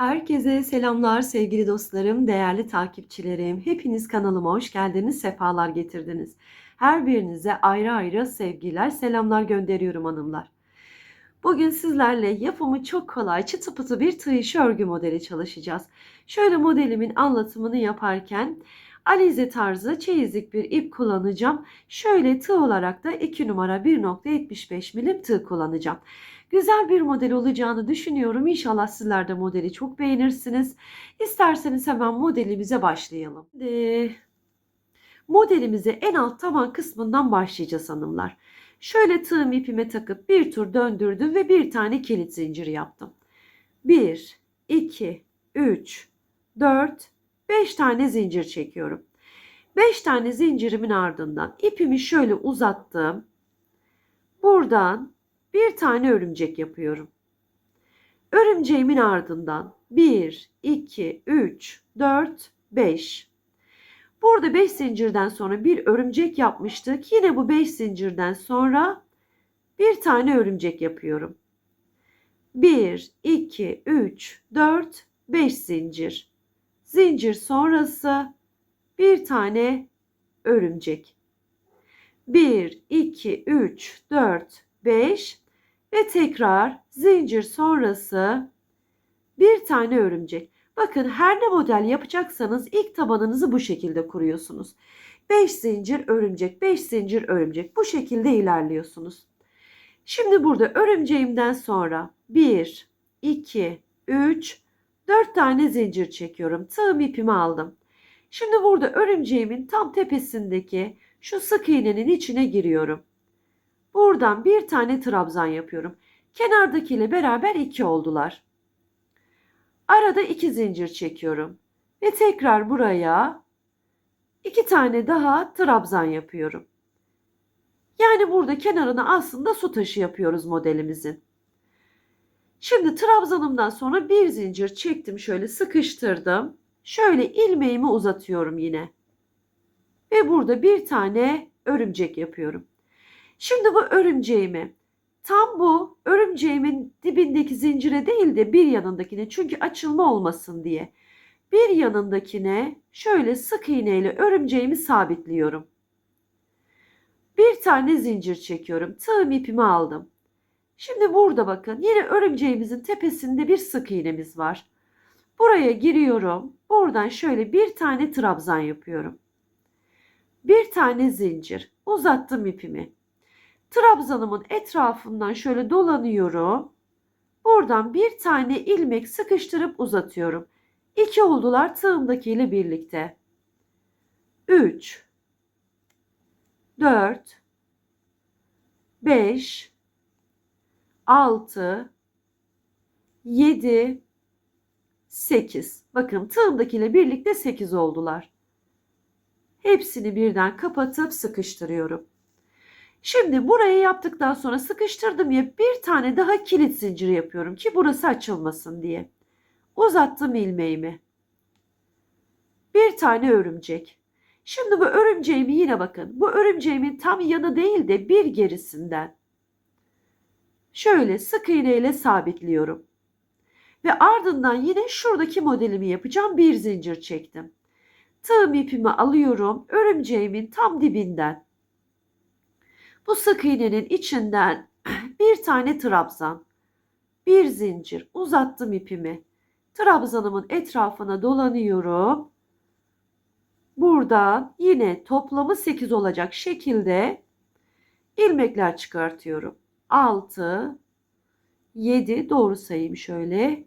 Herkese selamlar sevgili dostlarım, değerli takipçilerim. Hepiniz kanalıma hoş geldiniz, sefalar getirdiniz. Her birinize ayrı ayrı sevgiler, selamlar gönderiyorum hanımlar. Bugün sizlerle yapımı çok kolay çıtı pıtı bir tığ işi örgü modeli çalışacağız. Şöyle modelimin anlatımını yaparken alize tarzı çeyizlik bir ip kullanacağım. Şöyle tığ olarak da 2 numara 1.75 milim tığ kullanacağım. Güzel bir model olacağını düşünüyorum. İnşallah sizler de modeli çok beğenirsiniz. İsterseniz hemen modelimize başlayalım. Şimdi modelimize en alt taban kısmından başlayacağız hanımlar. Şöyle tığım ipime takıp bir tur döndürdüm ve bir tane kilit zinciri yaptım. 1, 2, 3, 4, 5 tane zincir çekiyorum. 5 tane zincirimin ardından ipimi şöyle uzattım. Buradan bir tane örümcek yapıyorum. Örümceğimin ardından 1, 2, 3, 4, 5. Burada 5 zincirden sonra bir örümcek yapmıştık. Yine bu 5 zincirden sonra bir tane örümcek yapıyorum. 1, 2, 3, 4, 5 zincir. Zincir sonrası bir tane örümcek. 1, 2, 3, 4, 5 ve tekrar zincir sonrası bir tane örümcek. Bakın her ne model yapacaksanız ilk tabanınızı bu şekilde kuruyorsunuz. 5 zincir örümcek, 5 zincir örümcek bu şekilde ilerliyorsunuz. Şimdi burada örümceğimden sonra 1, 2, 3, 4 tane zincir çekiyorum. Tığım ipimi aldım. Şimdi burada örümceğimin tam tepesindeki şu sık iğnenin içine giriyorum. Buradan bir tane trabzan yapıyorum. Kenardakiyle beraber iki oldular. Arada iki zincir çekiyorum. Ve tekrar buraya iki tane daha trabzan yapıyorum. Yani burada kenarına aslında su taşı yapıyoruz modelimizin. Şimdi trabzanımdan sonra bir zincir çektim şöyle sıkıştırdım. Şöyle ilmeğimi uzatıyorum yine. Ve burada bir tane örümcek yapıyorum. Şimdi bu örümceğimi tam bu örümceğimin dibindeki zincire değil de bir yanındakine çünkü açılma olmasın diye bir yanındakine şöyle sık iğneyle örümceğimi sabitliyorum. Bir tane zincir çekiyorum. Tığım ipimi aldım. Şimdi burada bakın yine örümceğimizin tepesinde bir sık iğnemiz var. Buraya giriyorum. Buradan şöyle bir tane trabzan yapıyorum. Bir tane zincir. Uzattım ipimi. Trabzanımın etrafından şöyle dolanıyorum. Buradan bir tane ilmek sıkıştırıp uzatıyorum. İki oldular tığımdakiyle birlikte. 3 4 5 6 7 8. Bakın tığımdakiyle birlikte 8 oldular. Hepsini birden kapatıp sıkıştırıyorum. Şimdi burayı yaptıktan sonra sıkıştırdım ya bir tane daha kilit zinciri yapıyorum ki burası açılmasın diye. Uzattım ilmeğimi. Bir tane örümcek. Şimdi bu örümceğimi yine bakın. Bu örümceğimin tam yanı değil de bir gerisinden. Şöyle sık iğneyle sabitliyorum. Ve ardından yine şuradaki modelimi yapacağım. Bir zincir çektim. Tığım ipimi alıyorum. Örümceğimin tam dibinden bu sık iğnenin içinden bir tane trabzan, bir zincir uzattım ipimi. Trabzanımın etrafına dolanıyorum. Buradan yine toplamı 8 olacak şekilde ilmekler çıkartıyorum. 6 7 doğru sayayım şöyle.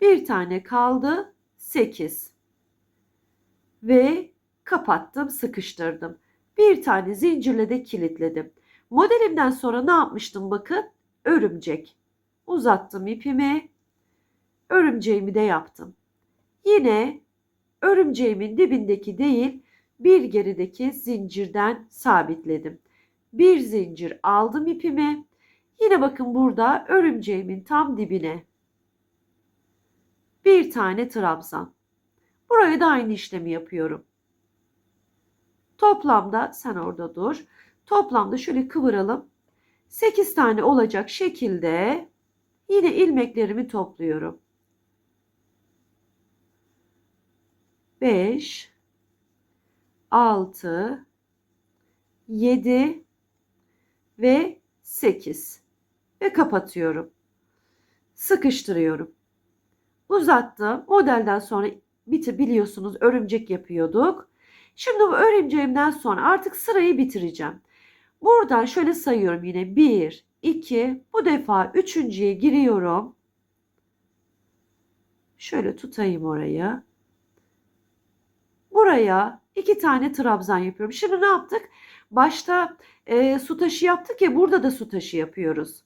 Bir tane kaldı 8. Ve kapattım, sıkıştırdım. Bir tane zincirle de kilitledim. Modelimden sonra ne yapmıştım bakın? Örümcek. Uzattım ipimi. Örümceğimi de yaptım. Yine örümceğimin dibindeki değil bir gerideki zincirden sabitledim. Bir zincir aldım ipimi. Yine bakın burada örümceğimin tam dibine bir tane trabzan. Buraya da aynı işlemi yapıyorum. Toplamda sen orada dur. Toplamda şöyle kıvıralım. 8 tane olacak şekilde yine ilmeklerimi topluyorum. 5 6 7 ve 8 ve kapatıyorum. Sıkıştırıyorum. Uzattım. Modelden sonra bitir biliyorsunuz örümcek yapıyorduk. Şimdi bu örümceğimden sonra artık sırayı bitireceğim. Buradan şöyle sayıyorum yine 1, 2, bu defa üçüncüye giriyorum. Şöyle tutayım orayı. Buraya iki tane trabzan yapıyorum. Şimdi ne yaptık? Başta e, su taşı yaptık ya burada da su taşı yapıyoruz.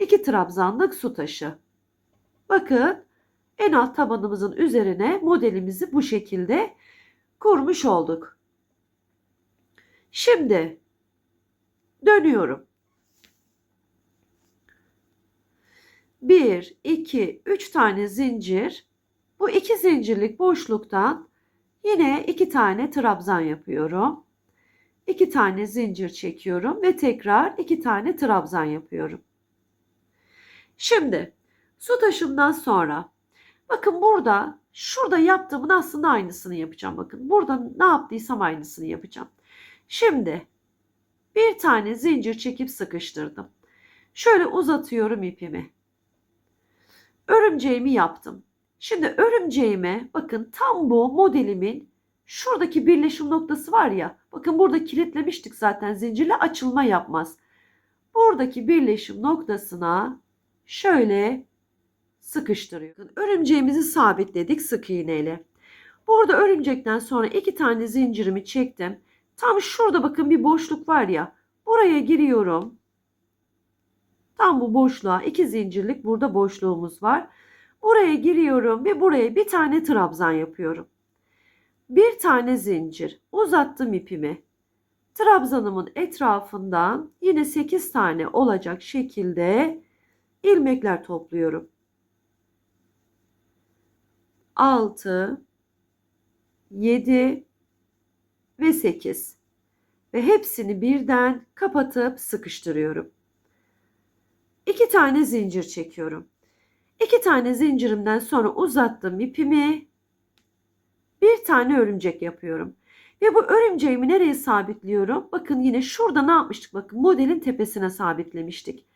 İki trabzanlık su taşı. Bakın en alt tabanımızın üzerine modelimizi bu şekilde kurmuş olduk. Şimdi dönüyorum. 1, 2, 3 tane zincir. Bu iki zincirlik boşluktan yine iki tane trabzan yapıyorum. 2 tane zincir çekiyorum ve tekrar 2 tane trabzan yapıyorum. Şimdi su taşımdan sonra bakın burada şurada yaptığımın aslında aynısını yapacağım. Bakın burada ne yaptıysam aynısını yapacağım. Şimdi bir tane zincir çekip sıkıştırdım. Şöyle uzatıyorum ipimi. Örümceğimi yaptım. Şimdi örümceğime bakın tam bu modelimin şuradaki birleşim noktası var ya. Bakın burada kilitlemiştik zaten zincirle açılma yapmaz. Buradaki birleşim noktasına şöyle sıkıştırıyorum. Örümceğimizi sabitledik sık iğneyle. Burada örümcekten sonra iki tane zincirimi çektim. Tam şurada bakın bir boşluk var ya. Buraya giriyorum. Tam bu boşluğa iki zincirlik burada boşluğumuz var. Buraya giriyorum ve buraya bir tane trabzan yapıyorum. Bir tane zincir uzattım ipimi. Trabzanımın etrafından yine 8 tane olacak şekilde ilmekler topluyorum. 6 7 ve 8 ve hepsini birden kapatıp sıkıştırıyorum. 2 tane zincir çekiyorum. 2 tane zincirimden sonra uzattım ipimi. Bir tane örümcek yapıyorum. Ve bu örümceğimi nereye sabitliyorum? Bakın yine şurada ne yapmıştık? Bakın modelin tepesine sabitlemiştik.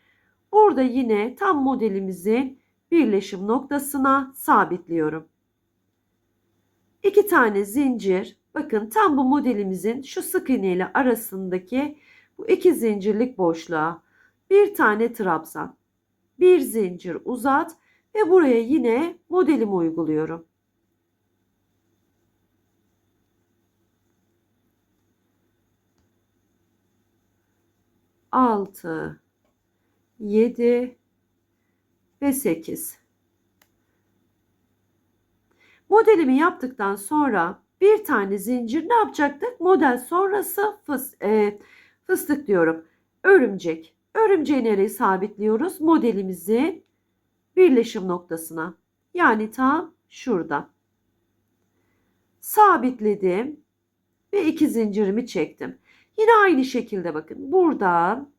Burada yine tam modelimizin birleşim noktasına sabitliyorum. İki tane zincir. Bakın tam bu modelimizin şu sık iğne ile arasındaki bu iki zincirlik boşluğa bir tane trabzan, bir zincir uzat ve buraya yine modelimi uyguluyorum. Altı, yedi ve sekiz. Modelimi yaptıktan sonra bir tane zincir ne yapacaktık? Model sonrası fıs, e, fıstık diyorum. Örümcek. Örümceği nereye sabitliyoruz? Modelimizin birleşim noktasına. Yani tam şurada. Sabitledim ve iki zincirimi çektim. Yine aynı şekilde bakın buradan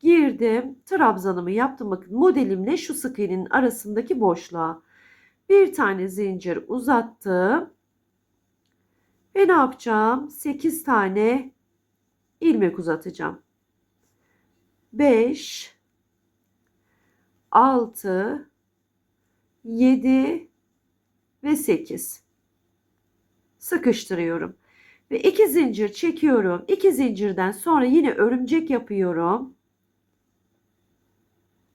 girdim. Trabzanımı yaptım. Bakın modelimle şu sık iğnenin arasındaki boşluğa bir tane zincir uzattım. Ve ne yapacağım? 8 tane ilmek uzatacağım. 5 6 7 ve 8 sıkıştırıyorum ve iki zincir çekiyorum. İki zincirden sonra yine örümcek yapıyorum.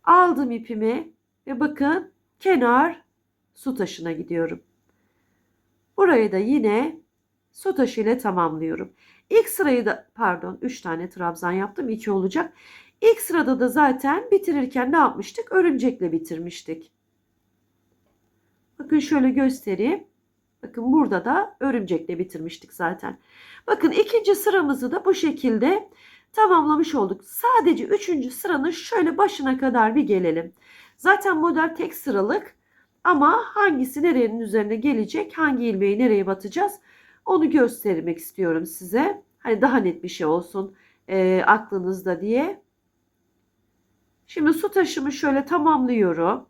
Aldım ipimi ve bakın kenar su taşına gidiyorum. Burayı da yine su taşı ile tamamlıyorum. İlk sırayı da pardon 3 tane trabzan yaptım 2 olacak. İlk sırada da zaten bitirirken ne yapmıştık? Örümcekle bitirmiştik. Bakın şöyle göstereyim. Bakın burada da örümcekle bitirmiştik zaten. Bakın ikinci sıramızı da bu şekilde tamamlamış olduk. Sadece üçüncü sıranın şöyle başına kadar bir gelelim. Zaten model tek sıralık ama hangisi nerenin üzerine gelecek, hangi ilmeği nereye batacağız onu göstermek istiyorum size. Hani daha net bir şey olsun e, aklınızda diye. Şimdi su taşımı şöyle tamamlıyorum.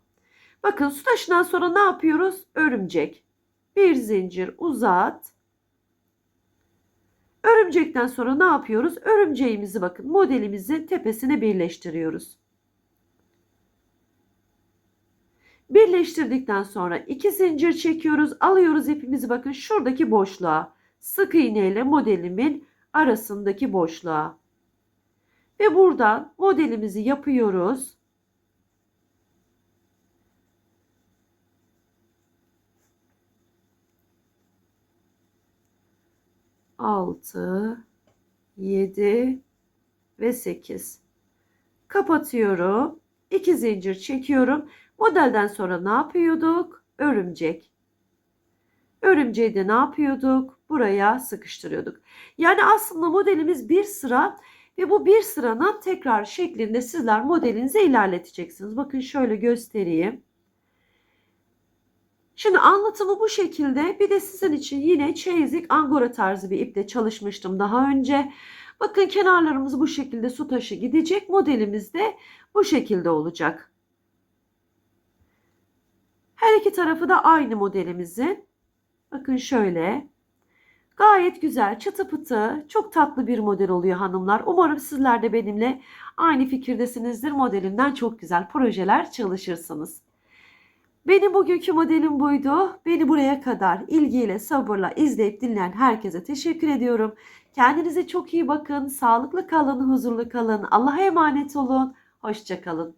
Bakın su taşından sonra ne yapıyoruz? Örümcek. Bir zincir uzat. Örümcekten sonra ne yapıyoruz? Örümceğimizi bakın modelimizin tepesine birleştiriyoruz. Birleştirdikten sonra iki zincir çekiyoruz. Alıyoruz ipimizi bakın şuradaki boşluğa. Sık iğne ile modelimin arasındaki boşluğa. Ve buradan modelimizi yapıyoruz. Altı, yedi ve sekiz. Kapatıyorum. İki zincir çekiyorum. Modelden sonra ne yapıyorduk? Örümcek. Örümceği de ne yapıyorduk? Buraya sıkıştırıyorduk. Yani aslında modelimiz bir sıra ve bu bir sıranın tekrar şeklinde sizler modelinizi ilerleteceksiniz. Bakın şöyle göstereyim. Şimdi anlatımı bu şekilde. Bir de sizin için yine çeyizlik angora tarzı bir iple çalışmıştım daha önce. Bakın kenarlarımız bu şekilde su taşı gidecek. Modelimiz de bu şekilde olacak. Her iki tarafı da aynı modelimizin. Bakın şöyle. Gayet güzel, çıtı pıtı, çok tatlı bir model oluyor hanımlar. Umarım sizler de benimle aynı fikirdesinizdir. Modelimden çok güzel projeler çalışırsınız. Benim bugünkü modelim buydu. Beni buraya kadar ilgiyle, sabırla izleyip dinleyen herkese teşekkür ediyorum. Kendinize çok iyi bakın. Sağlıklı kalın, huzurlu kalın. Allah'a emanet olun. Hoşçakalın.